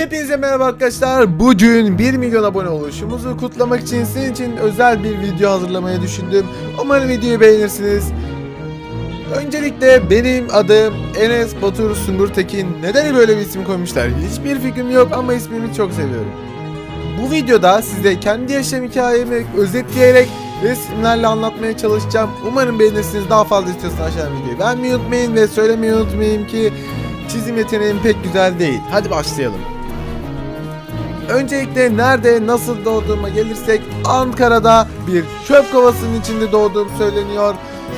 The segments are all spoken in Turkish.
Hepinize merhaba arkadaşlar. Bugün 1 milyon abone oluşumuzu kutlamak için sizin için özel bir video hazırlamayı düşündüm. Umarım videoyu beğenirsiniz. Öncelikle benim adım Enes Batur Sungur Tekin. Neden böyle bir isim koymuşlar? Hiçbir fikrim yok ama ismimi çok seviyorum. Bu videoda size kendi yaşam hikayemi özetleyerek resimlerle anlatmaya çalışacağım. Umarım beğenirsiniz. Daha fazla istiyorsanız aşağıdan videoyu beğenmeyi unutmayın ve söylemeyi unutmayın ki çizim yeteneğim pek güzel değil. Hadi başlayalım. Öncelikle nerede, nasıl doğduğuma gelirsek Ankara'da bir çöp kovasının içinde doğduğum söyleniyor.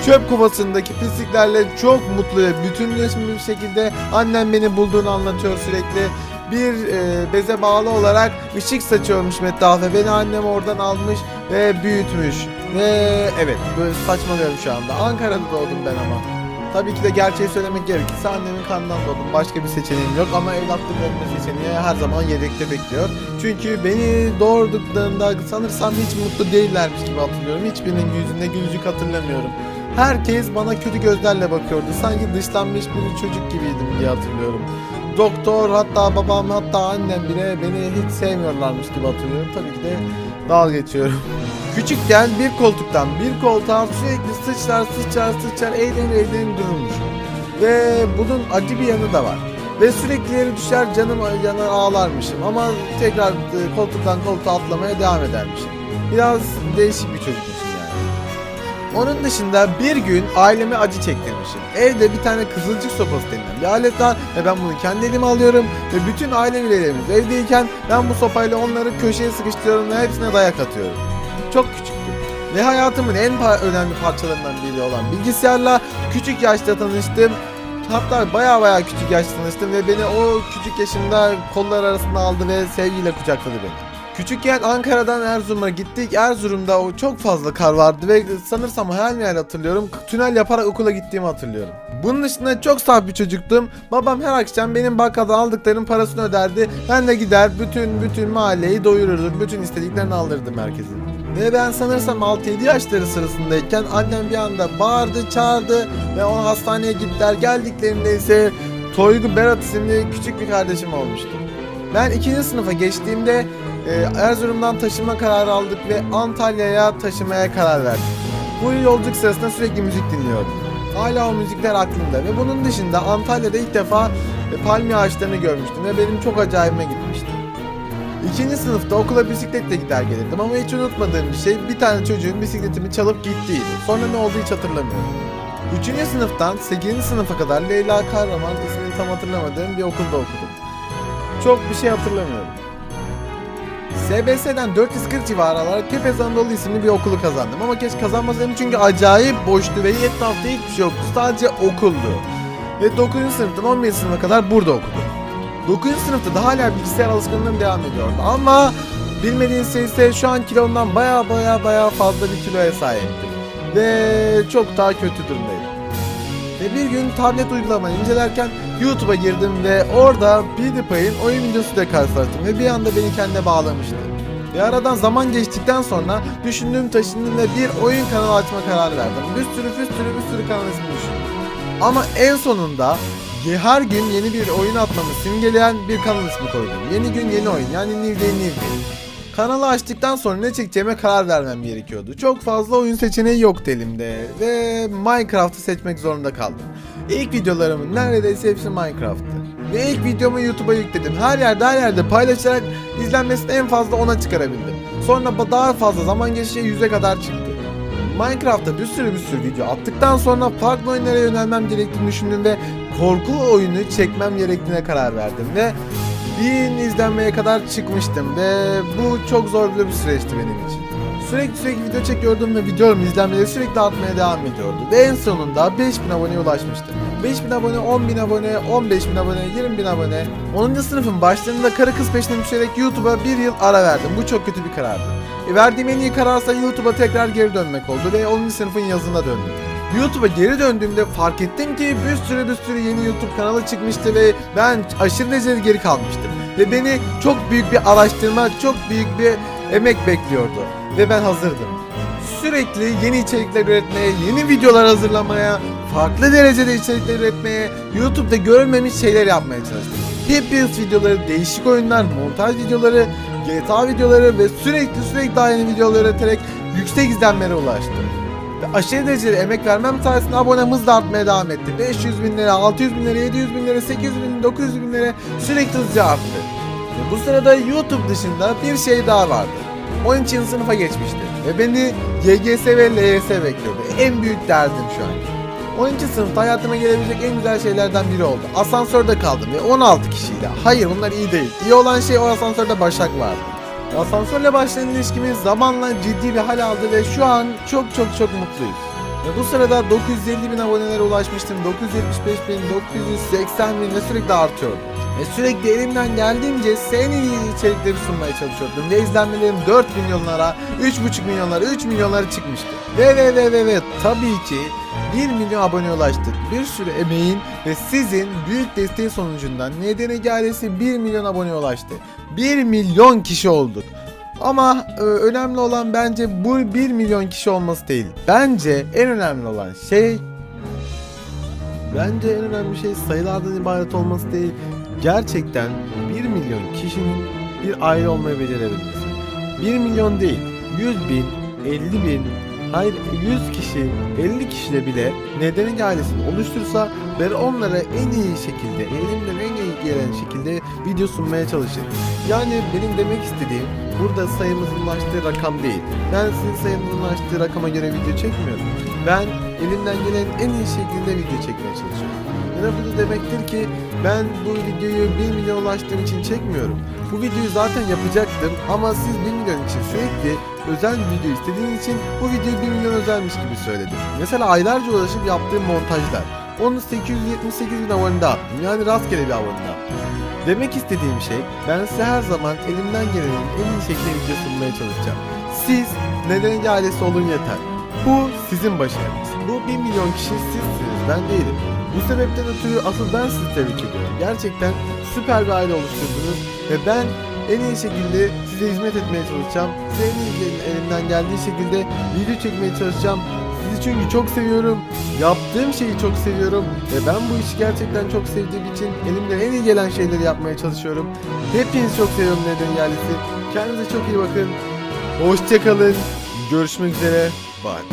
Çöp kovasındaki pisliklerle çok mutlu ve bütünleşmiş bir şekilde annem beni bulduğunu anlatıyor sürekli. Bir e, beze bağlı olarak ışık saçıyormuş etrafa. Beni annem oradan almış ve büyütmüş. Ve evet böyle saçmalıyorum şu anda. Ankara'da doğdum ben ama. Tabii ki de gerçeği söylemek gerekirse annemin kanından doğdum. Başka bir seçeneğim yok ama evlatlık olma seçeneği her zaman yedekte bekliyor. Çünkü beni doğurduklarında sanırsam hiç mutlu değillermiş gibi hatırlıyorum. Hiçbirinin yüzünde gülücük hatırlamıyorum. Herkes bana kötü gözlerle bakıyordu. Sanki dışlanmış bir çocuk gibiydim diye hatırlıyorum. Doktor hatta babam hatta annem bile beni hiç sevmiyorlarmış gibi hatırlıyorum. Tabii ki de dalga geçiyorum. Küçükken bir koltuktan bir koltuğa sürekli sıçrar sıçrar sıçrar eğlenir eğlenir dururmuş. Ve bunun acı bir yanı da var. Ve sürekli yere düşer canım yanar ağlarmışım ama tekrar e, koltuktan koltuğa atlamaya devam edermişim. Biraz değişik bir çocukmuşum yani. Onun dışında bir gün aileme acı çektirmişim. Evde bir tane kızılcık sopası denilen bir alet var ve ben bunu kendi elime alıyorum ve bütün aile üyelerimiz evdeyken ben bu sopayla onları köşeye sıkıştırıyorum ve hepsine dayak atıyorum. Çok küçüktüm. Ve hayatımın en önemli parçalarından biri olan bilgisayarla küçük yaşta tanıştım. Hatta baya baya küçük yaşta tanıştım ve beni o küçük yaşımda kollar arasında aldı ve sevgiyle kucakladı beni. Küçükken Ankara'dan Erzurum'a gittik. Erzurum'da o çok fazla kar vardı ve sanırsam hayal meyal hatırlıyorum. Tünel yaparak okula gittiğimi hatırlıyorum. Bunun dışında çok saf bir çocuktum. Babam her akşam benim bakkaldan aldıklarım parasını öderdi. Ben de gider bütün bütün mahalleyi doyururdum. Bütün istediklerini alırdım herkesin. Ve ben sanırsam 6-7 yaşları sırasındayken annem bir anda bağırdı, çağırdı ve o hastaneye gittiler. Geldiklerinde ise Toygu Berat isimli küçük bir kardeşim olmuştu. Ben ikinci sınıfa geçtiğimde e, Erzurum'dan taşınma kararı aldık ve Antalya'ya taşımaya karar verdik. Bu yolculuk sırasında sürekli müzik dinliyordum. Hala o müzikler aklımda ve bunun dışında Antalya'da ilk defa e, palmiye ağaçlarını görmüştüm ve benim çok acayime gitmişti. İkinci sınıfta okula bisikletle gider gelirdim ama hiç unutmadığım bir şey bir tane çocuğun bisikletimi çalıp gittiydi. Sonra ne oldu hiç hatırlamıyorum. Üçüncü sınıftan 8. sınıfa kadar Leyla Kahraman ismini tam hatırlamadığım bir okulda okudum. Çok bir şey hatırlamıyorum. SBS'den 440 civarı alarak Kepez Anadolu isimli bir okulu kazandım ama keşke kazanmasaydım çünkü acayip boştu ve etrafta hiçbir şey yoktu. Sadece okuldu. Ve 9. sınıftan 11. sınıfa kadar burada okudum. 9. sınıfta da hala bilgisayar alışkanlığım devam ediyordu ama bilmediğiniz şey ise şu an kilomdan baya baya baya fazla bir kiloya sahiptim. Ve çok daha kötü durumdayım. Ve bir gün tablet uygulamayı incelerken YouTube'a girdim ve orada PewDiePie'in oyun videosuyla karşılaştım ve bir anda beni kendine bağlamıştı. Bir aradan zaman geçtikten sonra düşündüğüm taşındım ve bir oyun kanalı açma kararı verdim. Bir sürü bir sürü bir sürü kanal ismi düşündüm. Ama en sonunda her gün yeni bir oyun atmamı simgeleyen bir kanal ismi koydum. Yeni gün yeni oyun yani New Day New Day. Kanalı açtıktan sonra ne çekeceğime karar vermem gerekiyordu. Çok fazla oyun seçeneği yoktu elimde ve Minecraft'ı seçmek zorunda kaldım. İlk videolarımın neredeyse hepsi Minecraft'tı. Ve ilk videomu YouTube'a yükledim. Her yerde her yerde paylaşarak izlenmesini en fazla ona çıkarabildim. Sonra daha fazla zaman geçince 100'e kadar çıktı. Minecraft'ta bir sürü bir sürü video attıktan sonra farklı oyunlara yönelmem gerektiğini düşündüm ve korku oyunu çekmem gerektiğine karar verdim ve bin izlenmeye kadar çıkmıştım ve bu çok zorlu bir süreçti benim için. Sürekli sürekli video çekiyordum ve videolarım izlenmeleri sürekli artmaya devam ediyordu. Ve en sonunda 5000 aboneye ulaşmıştım. 5000 abone, 10.000 abone, 15.000 abone, 20.000 abone. 10. sınıfın başlarında karı kız peşine düşerek YouTube'a bir yıl ara verdim. Bu çok kötü bir karardı. E, verdiğim en iyi kararsa YouTube'a tekrar geri dönmek oldu ve 10. sınıfın yazına döndüm. YouTube'a geri döndüğümde fark ettim ki bir sürü bir sürü yeni YouTube kanalı çıkmıştı ve ben aşırı derecede geri kalmıştım. Ve beni çok büyük bir araştırma, çok büyük bir emek bekliyordu. Ve ben hazırdım. Sürekli yeni içerikler üretmeye, yeni videolar hazırlamaya, farklı derecede içerikler üretmeye, YouTube'da görülmemiş şeyler yapmaya çalıştım. Hepiniz videoları, değişik oyunlar, montaj videoları, GTA videoları ve sürekli sürekli daha yeni videolar üreterek yüksek izlenmelere ulaştım. Ve aşırı derecede emek vermem sayesinde abonemiz de artmaya devam etti. 500 bin lira, 600 bin lira, 700 bin lira, 800 bin, 900 bin lira sürekli hızlıca arttı. Ve bu sırada YouTube dışında bir şey daha vardı. 12. sınıfa geçmişti ve beni YGS ve LYS bekliyordu. En büyük derdim şu an. 12. sınıfta hayatıma gelebilecek en güzel şeylerden biri oldu. Asansörde kaldım ve 16 kişiyle. Hayır bunlar iyi değil. İyi olan şey o asansörde Başak vardı. Asansörle başlayan ilişkimiz zamanla ciddi bir hal aldı ve şu an çok çok çok mutluyuz. Ve bu sırada 950 bin abonelere ulaşmıştım. 975 bin, 980 bin ve sürekli artıyor. Ve sürekli elimden geldiğince senin iyi içerikleri sunmaya çalışıyordum. Ve izlenmelerim 4 milyonlara, 3,5 milyonlara, 3 milyonlara çıkmıştı. Ve ve ve ve ve tabii ki 1 milyon abone ulaştık. Bir sürü emeğin ve sizin büyük desteği sonucundan NDN ailesi 1 milyon abone ulaştı. 1 milyon kişi olduk. Ama e, önemli olan bence bu 1 milyon kişi olması değil. Bence en önemli olan şey Bence en önemli şey sayılardan ibaret olması değil. Gerçekten 1 milyon kişinin bir aile olmayı becerebilmesi. 1 milyon değil, 100 bin, 50 bin, hayır 100 kişi, 50 kişide bile nedeni ailesini oluştursa ben onlara en iyi şekilde, elimden en iyi gelen şekilde video sunmaya çalışırım. Yani benim demek istediğim burada sayımızın ulaştığı rakam değil. Ben sizin sayınızın ulaştığı rakama göre video çekmiyorum. Ben elimden gelen en iyi şekilde video çekmeye çalışıyorum. Yani bu da demektir ki ben bu videoyu 1 milyon ulaştığım için çekmiyorum. Bu videoyu zaten yapacaktım ama siz 1 milyon için sürekli özel video istediğiniz için bu videoyu 1 milyon özelmiş gibi söyledim. Mesela aylarca uğraşıp yaptığım montajlar. Onu 878 bin abonede attım. Yani rastgele bir abonede attım. Demek istediğim şey ben size her zaman elimden gelenin en iyi şekilde video sunmaya çalışacağım. Siz neden ailesi olun yeter. Bu sizin başarınız. Bu 1 milyon kişi sizsiniz ben değilim. Bu sebepten ötürü asıl ben sizi tebrik ediyorum. Gerçekten süper bir aile oluşturdunuz ve ben en iyi şekilde size hizmet etmeye çalışacağım. Size en iyi elimden geldiği şekilde video çekmeye çalışacağım. Sizi çünkü çok seviyorum. Yaptığım şeyi çok seviyorum. Ve ben bu işi gerçekten çok sevdiğim için elimden en iyi gelen şeyleri yapmaya çalışıyorum. Hepinizi çok seviyorum neden yerlisi. Kendinize çok iyi bakın. Hoşçakalın. Görüşmek üzere. but